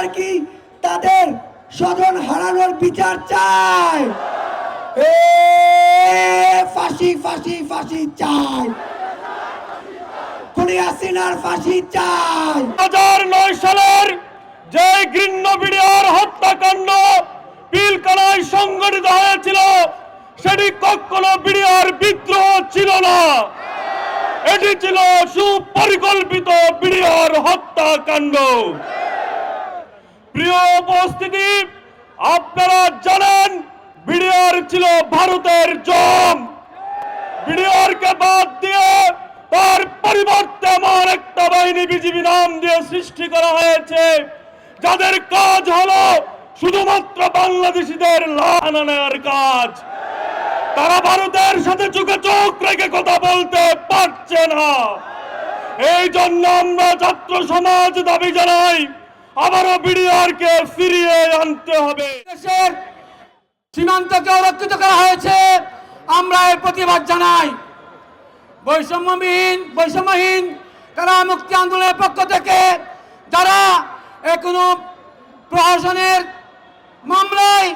সরকার কি তাদের স্বজন হারানোর বিচার চায় ফাঁসি ফাঁসি ফাঁসি সংগঠিত হয়েছিল, সেটি কখনো বিডিআর বিদ্রোহ ছিল না। এটি ছিল সুপরিকল্পিত বিডিআর হত্যাকাণ্ড। প্রিয় উপস্থিতি, আপনারা জানেন, বিডিআর ছিল ভারতের জম। বিডিআরকে বাদ দিয়ে তার পরিবর্তে এমন একটা বাহিনী বিজিবি নাম দিয়ে সৃষ্টি করা হয়েছে, যাদের কাজ হলো শুধুমাত্র বাংলাদেশিদের লানানোর কাজ। তারা ভারতের সাথে চোখে চোখ রেখে কথা বলতে পারছে না। এই জন্য আমরা ছাত্র সমাজ দাবি জানাই আবারও বিডিআরকে ফিরিয়ে আনতে হবে। দেশের সীমান্তকে রক্ষিত করা হয়েছে। আমরা এর প্রতিবাদ জানাই। বৈষম্যবিহীন, বৈষম্যহীন কারা মুক্তি আন্দোলনের পক্ষ থেকে যারা এখনও প্রশাসনের মামলায়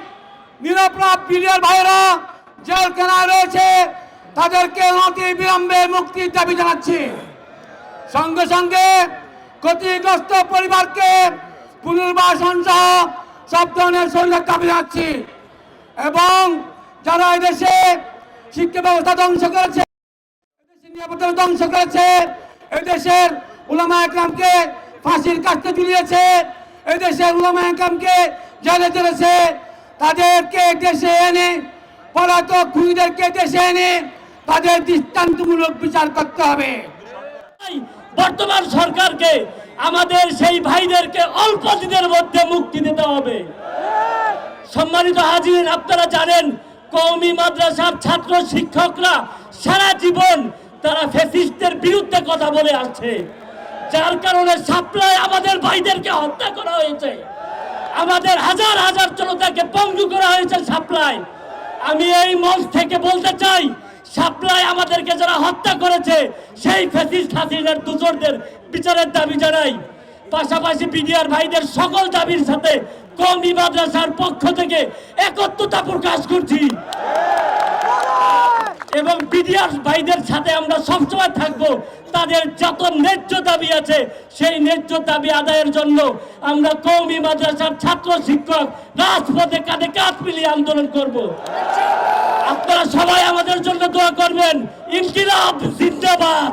নিরপরাধ বিলিয়ার ভাইরা জেলখানায় রয়েছে, তাদেরকে অতি বিলম্বে মুক্তির দাবি জানাচ্ছি। সঙ্গে সঙ্গে ক্ষতিগ্রস্ত পরিবারকে পুনর্বাসন সহ সব ধরনের সরকার দাবি যাচ্ছি। এবং যারা এদেশে শিক্ষা ব্যবস্থা ধ্বংস করেছে নিরাপত্তা ধ্বংস করেছে এদেশের উলামা একরামকে ফাঁসির কাছে ঝুলিয়েছে এদেশের উলামা একরামকে জেলে চলেছে তাদেরকে দেশে এনে, পলাতক খুনিদেরকে দেশে এনে তাদের দৃষ্টান্তমূলক বিচার করতে হবে। বর্তমান সরকারকে, আমাদের সেই ভাইদেরকে অল্প দিনের মধ্যে মুক্তি দিতে হবে। সম্মানিত হাজির, আপনারা জানেন, কওমি মাদ্রাসার ছাত্র শিক্ষকরা সারা জীবন তারা ফেসিস্টের বিরুদ্ধে কথা বলে আসছে। যার কারণে সাপ্লাই আমাদের ভাইদেরকে হত্যা করা হয়েছে। আমাদের হাজার হাজার জনতাকে পঙ্গু করা হয়েছে সাপ্লাই আমি এই মঞ্চ থেকে বলতে চাই সাপ্লাই আমাদেরকে যারা হত্যা করেছে, সেই ফ্যাসিস্ট হাসিনার দুজনদের বিচারের দাবি জানাই। পাশাপাশি বিডিআর ভাইদের সকল দাবির সাথে কমি মাদ্রাসার পক্ষ থেকে একত্রতা প্রকাশ করছি। এবং বিডিআর ভাইদের সাথে আমরা সবসময় থাকব। তাদের যত ন্যায্য দাবি আছে, সেই ন্যায্য দাবি আদায়ের জন্য আমরা কৌমি মাদ্রাসার ছাত্র শিক্ষক রাজপথে কাঁধে কাঁধ মিলিয়ে আন্দোলন করব। আপনারা সবাই আমাদের জন্য দোয়া করবেন। ইনকিলাব জিন্দাবাদ।